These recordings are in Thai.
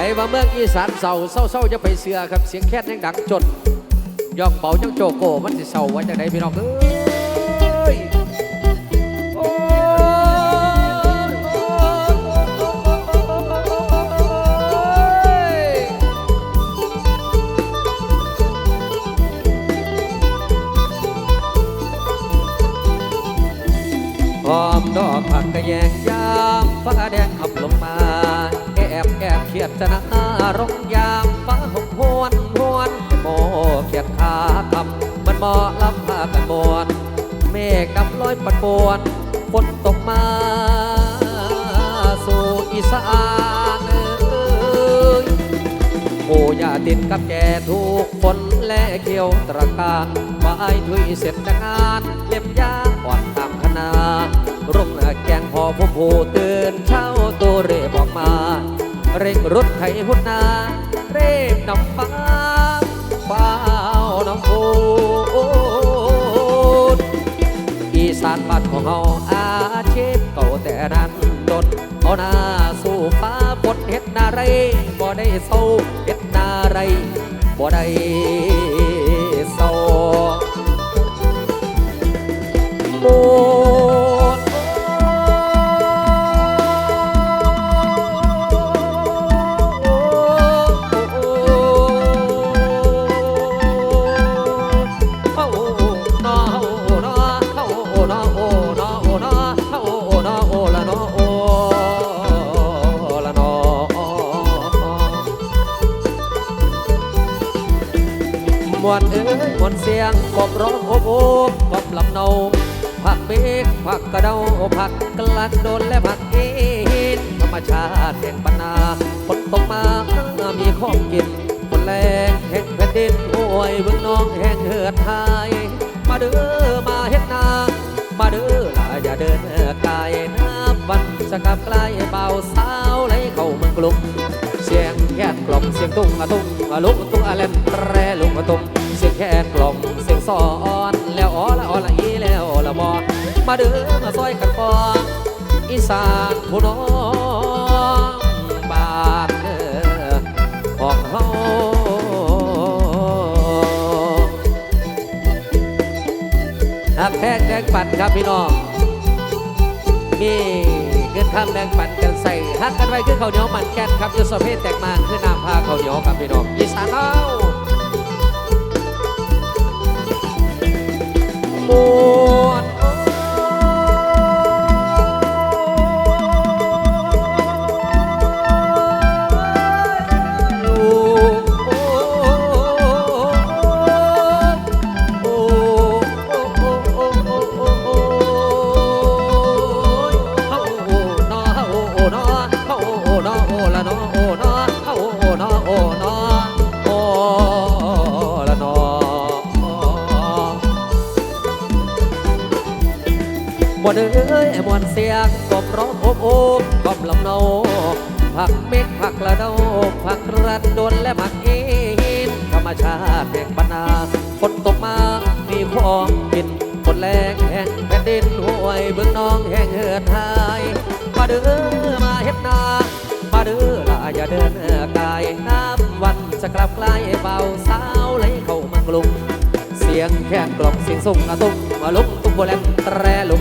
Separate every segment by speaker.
Speaker 1: ไปว่าเมืองอีสานเศร้าเศร้าเศร้าจะไปเสือครับเสียงแค่นยังดังจนย่องเป่ายังโจโกมันสิเศร้าไว้จากไหนพี่น้องเอ้ยโอ้ยหอมดอกผักกระแยงยามฟ้าแดง เขียดชนะรงยามฟ้าหงหวนหวนโมเขียดขาคำมันหมอลำพากันบวนเมฆดำลอยปัดปวนฝนตกมาสู่อีสานเอ้ยโอ้ยาติดกับแกทุกคนและเขียวตรการไม้ถุยเสร็จจากงานเล็บยาอ่อนตามคณารุ่งแกงพอผู้ผู้ตื่นเช้าตัวเรบออกมา เร่งรถไถหุ่นนาเร่งนำฟ้าฟ้าวน้องพูดอีสานบ้านของเฮาอาชีพเก่าแต่นั้นดนเอาหน้าสู่ฟ้าบนเฮ็ดนาไรบ่ได้เศร้าเฮ็ดนาไรบ่ได้เศร้าห วนเสียงกบร้องโอบโอบกบลำเนาผักเบกผักกระเดาผักกลัดโดนและผักเอ็นธรรมชาติแห่งปนาฝนตกมามีของกินฝนแรงแห่งแผ่นดินห้วยเบื้องน้องแห่งเหือดหาย มาเด้อมาเฮ็ดนา มาเด้อลาอย่าเดินกายน้ำวันสกับไกลเบาสาวไหลเข้าเมืองกรุงเสียงแค่กล่อมเสียงตุ้งอะตุ้งอะลุกตุ้งอะแลนแรลุงอะตุ้ง แค่นกล่อมเสียงซอนแล้วอ๋อละอ๋อละอีแล้วละบอมาเด้อมาซอยกันปออีสานผู้น้องบ้านเออของเฮาหักแพงแดงปันครับพี่น้องมีเงินคำแบ่งปันกันใส่ฮักกันไว้คือข้าวเหนียวมันแก่นครับยุสเพศแตกมานคือน้ำพาข้าวเหนียวครับพี่น้องอีสานเอา amor. อนเสียงกบร้องโอบโอบกบลำเนาผักเม็กผักละเดาผักรันดนและผักเอ็นธรรมชาติแห่งบรรณาฝนตกมามีของกินฝนแรงแห่งแผ่นดินห้วยเบื้องน้องแห่งเหือดหายมาเด้อมาเฮ็ดนามาเด้อละอย่าเดินกายน้ำวันจะกลับไกลเบาสาวไหลเข้ามืองกรุงเสียงแคนกล่อมเสียงส่งอะตุ้งมาลุกตุ้งโบแลนแตรลุง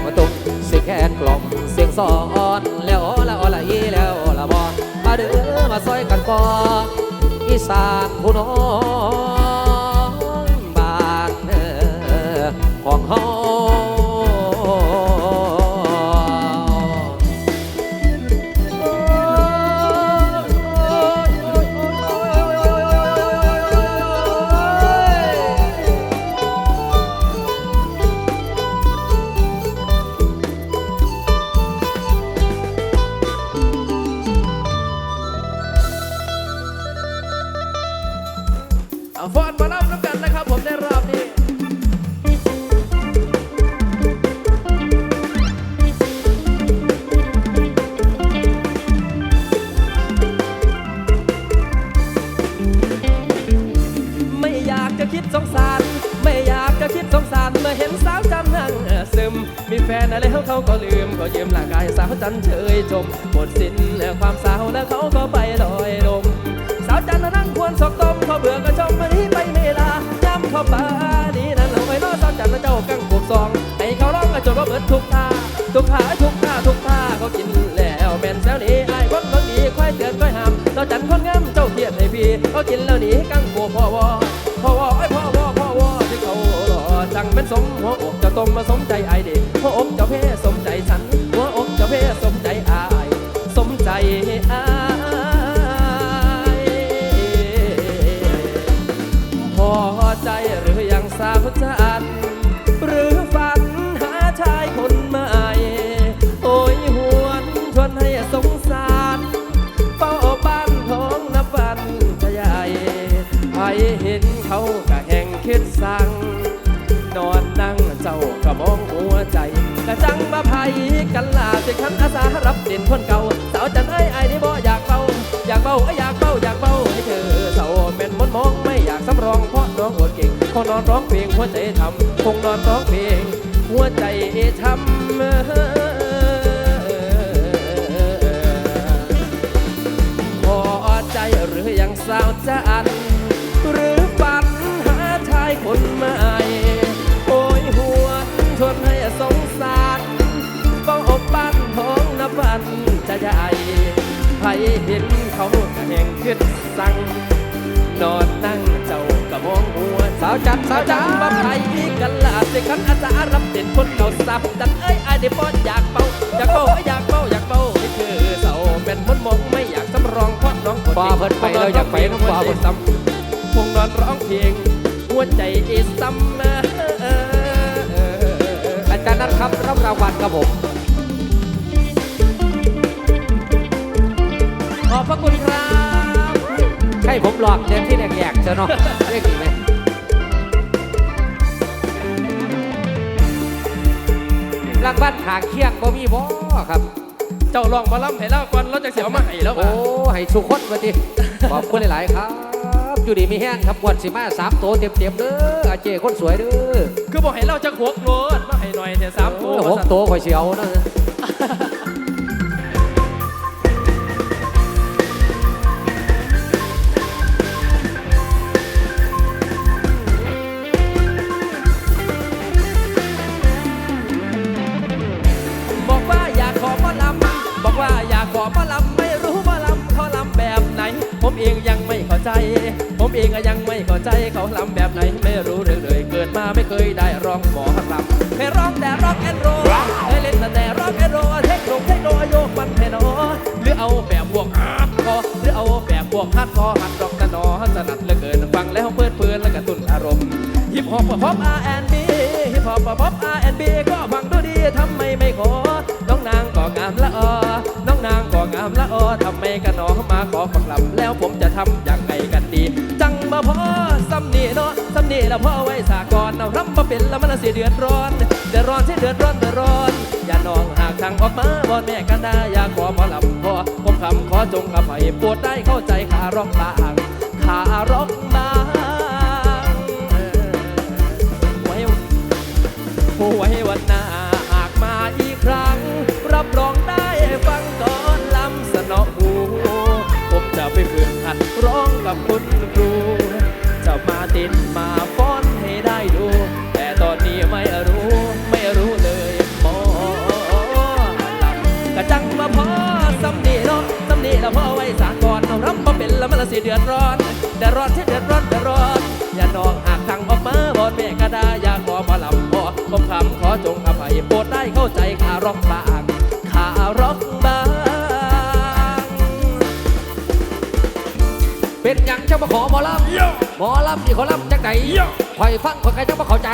Speaker 1: สอนแล้วอละอละอีแล้วละบอมาเด้อมาซอยกันปออีสานผู้น้องบ้านเออของเฮา
Speaker 2: เมร่างกายสาวจันเฉยจมหมดสิ้นความสาวแล้วเขาก็ไปลอยลมสาวจันนั่งควรสกต้มเขาเบื่อก็ชมมันนี้ไปเมลาย้ำเขาป่าดีนั้นเราไปรอสาวจันและเจ้ากังปวกซองให้เขาร้องกันจนว่าเบิดทุกท่าทุกขาทุกท่าทุกท่าเขากินแล้วแม่นแซวนี้ไอ้คนคนดีค่อยเตือนค่อยห้ามสาวจันคนงามเจ้าเทียดให้พี่เขากินแล้วหนีกังปวกพ่อวอพ่อวอไอ้พ่อวอพ่อวอที่เขาหล่อจังเป็นสมหัวอกจะตรงมาสมใจไอ้เด็กหัวอกจะาเพ่สม ใจหรือยังสาวจันหรือฝันหาชายคนใหม่โอ้ยหวนชวนให้สงสารเฝ้าบ้านของนับวันจะใหญ่ใครเห็นเขาก็แห่งคิดสั่ง นอนนั่งเจ้าก็มองหัวใจกะจังมาภัยกันลาสิคันอาสารับเด่นคนเก่า สาวจันไอ้ไอ้นี่บ่อยากเบาอยากเบาเอ้ยอยากเบาอยาก งนอนร้องเพลงหัวใจทำคงนอนร้องเพลงหัวใจช้ำพอใจหรือยังสาวจะอัน หรือฝันหาชายคนใหม่โอ้ยหวนชวนให้สงสารเฝ้าอบปั้นของนับวันจะใหญ่ใครเห็นเขาแห่งขึ้นสั่งนอนนั่งาว
Speaker 1: จันสาวจั
Speaker 2: จั
Speaker 1: น
Speaker 2: ง
Speaker 1: ทร์
Speaker 2: มาไผกันลาสิคันอาจารับเด่นคนเก่าสับจันเอ้ยไอายได้ป้อนอยากเป่าอยากเป่าอยากเป่าอยากเป่านี่คือเสาเป็นมนมองไม่อยากสำรองเพราะน้องคน
Speaker 1: บ่เพิ่นไปแล้วอยากไปน้ำบ่เพิ่น
Speaker 2: ซ้ำคงนอนร้องเพลงหัวใจเอซ้ำ
Speaker 1: อาจารย์นัทครับรับรางวัลครับผม
Speaker 2: ขอบพระคุณครับ
Speaker 1: ให้ผมหลอกเดินที่แหลกๆเจ้าเนาะเรียกดีไหมางวัลขางเคียงบ่มีบ่ครับ
Speaker 2: เจ้าลองมาล่ำให้แล้วก่อนเราจะเสียมาให้แล้ว
Speaker 1: โอ้
Speaker 2: มา
Speaker 1: ให้สุขคนมาดิขอบคุณหลาย ๆ ครับ อยู่ดีมีแห้งครับกวนสิมาสามโตเต็มๆเด้ออาเจคนสวยเด้อ
Speaker 2: คือบอกให้เราจะหกโลดมาให้หน่อยแต่สามตัว
Speaker 1: โอ้หกโตข่อยเสียวนะ
Speaker 2: ใจ ผมเองก็ยังไม่เข้าใจเขาลำแบบไหนไม่รู้เรื่องเลย เกิดมาไม่เคยได้ร้องหมอลำเคยร้องแต่ร็อกแอนด์โรลเคยเล่นแต่ร็อกแอนด์โรลเทคโนเทคโนโยกมันแน่นอหรือเอาแบบพวกฮาร์ดคอร์หรือเอาแบบพวกฮาร์ดคอร์ฮัดร็อกนะนอสนัดเหลือเกินฟังแล้วเพลิดเพลินและกระตุ้นอารมณ์ฮิปฮอปกับป๊อป R&B ฮิปฮอปกับป๊อป R&B ก็ฟังดูดีทำไมไม่ขอน้องนางก็งามละออ ละออทำไมกันหนอมาขอฝักลำแล้วผมจะทำอย่างไรกันดี จังมาพอซ้ำนี่เนาะซ้ำนี่แล้วพ่อไว้สากรเอารำมาเป็นแล้วมันละเสียเดือดร้อนเดือดร้อนที่เดือดร้อนเดือดร้อน อย่านองหากทางออกมาบอนแม่กันได้อยากขอหมอลำพ่อผมคำขอจงอภัยปวดได้เข้าใจขาร้องบางขาร้องบางไว้ผู้ไว้วันหน้าหากมาอีกครั้ง รับรองได้ฟังก่อน ไปฝึกหัดร้องกับคุณครูจะมาติดมาฟ้อนให้ได้ดู แต่ตอนนี้ไม่รู้ไม่รู้เลยหมอลำกะจังมาพอสำนีเนาะสำนีแล้วพ่อไว้สากรเอารำมาเป็นแล้วมันละสิเดือดร้อนเดือดร้อนที่เดือดร้อนเดือดร้อนอย่านองหากทางออกมาบอนแม่กระดาอย่าขอมาลำพอผมคำขอจงอภัยโปรดได้เข้าใจขาร้องบาง
Speaker 1: เป็นหยังเจ้ามาขอหมอลำหมอลำนี่เขาลำจังไหนคอยฟังคอยใครจังมาเข้าใจ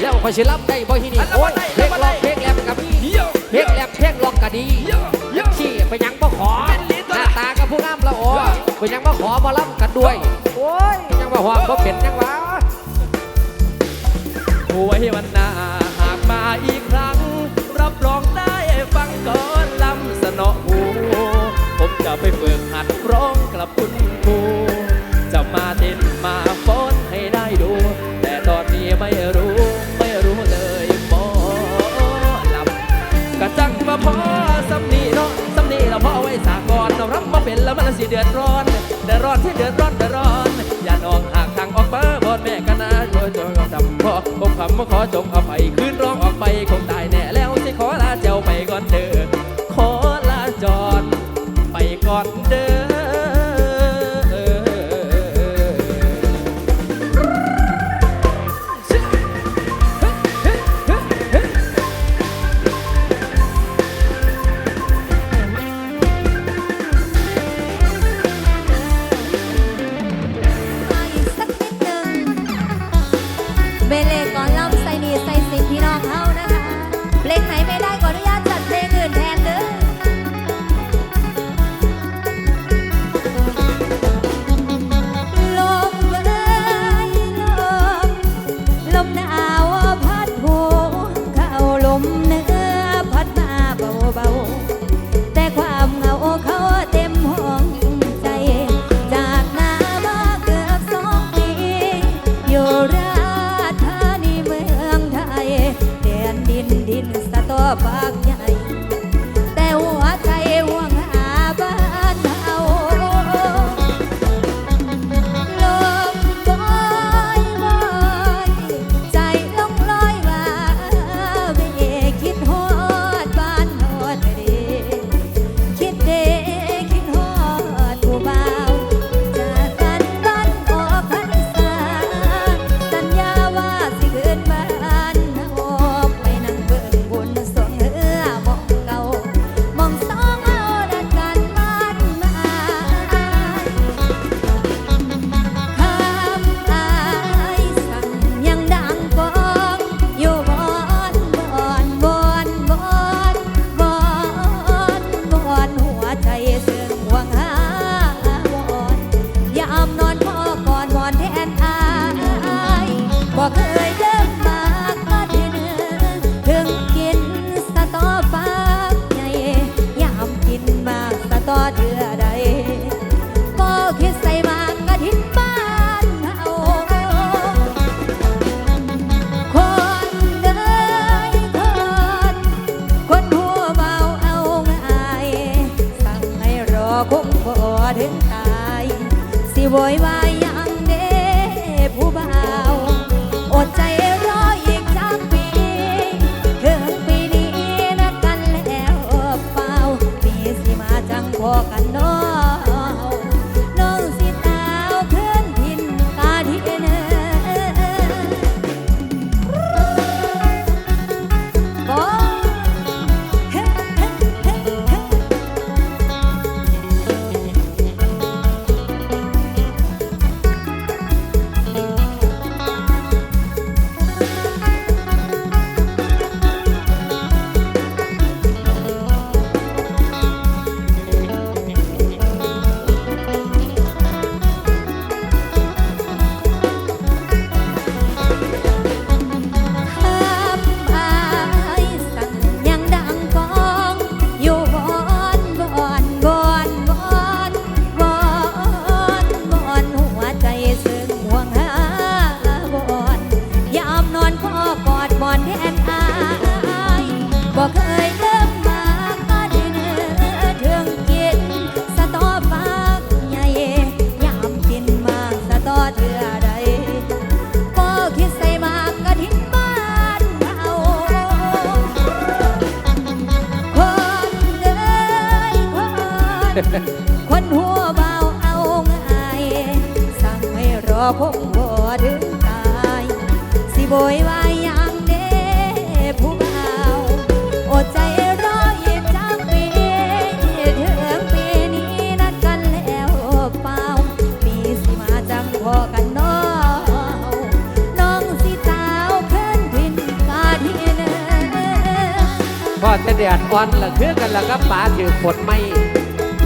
Speaker 1: แล้วคอยสิลำได้บ่ที่นี่โอ้ยเพลงร้องเพลงแรปกับพี่เพลงแรปเพลงร้องก็ดีขี้เป็นหยังมาขอหน้าตากับผู้งามละโอ้เป็นหยังมาขอหมอลำกันด้วยโอ้ยยังมาหอมบ่เป็นยังวะ
Speaker 2: ผู้ไว้วันหน้าหากมาอีกครั้ง รับรองได้ฟังก่อนลำสนอหูผมจะไปฝึกหัดร้องกลับคุณ มาฟ้อนให้ได้ดู แต่ตอนนี้ไม่รู้ไม่รู้เลยหมอลำกระจังมาพอสำนีเนาะสำนีเราพอไว้สากรเรารับมาเป็นแล้วมันสิเดือดร้อนเดือดร้อนที่เดือดร้อนเดือดร้อนอย่าออกหากทางออกมาบอดแม่กันนะโดยจงดำพอผมคำขอจงอภัยคืนร้องออกไปคงตายแน่แล้ว
Speaker 3: สิขอลาเจ้าไปก่อนเถอ babado Boy, va. เดียดอ่อนละเคือกันละ
Speaker 1: ก็ป๋าถือขดไม่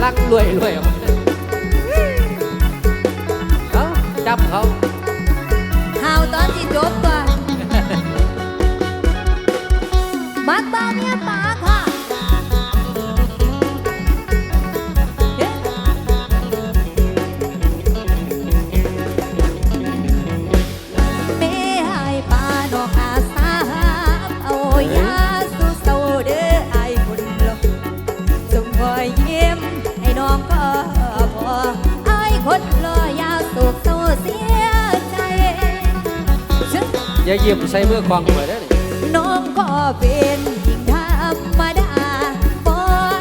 Speaker 1: ลักรวยรวยเขาจับเขา
Speaker 3: ข่าตอนที่จบ ไเยี่ยมใส่เมื่อกอ
Speaker 1: งไปได้น้
Speaker 3: องก็เป็นหญิงธรรมดาพอ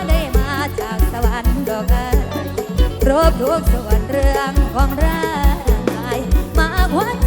Speaker 3: ได้มาจากสวรรค์ดอกรบทุกส่วนเรื่องของร่างกายมาควัน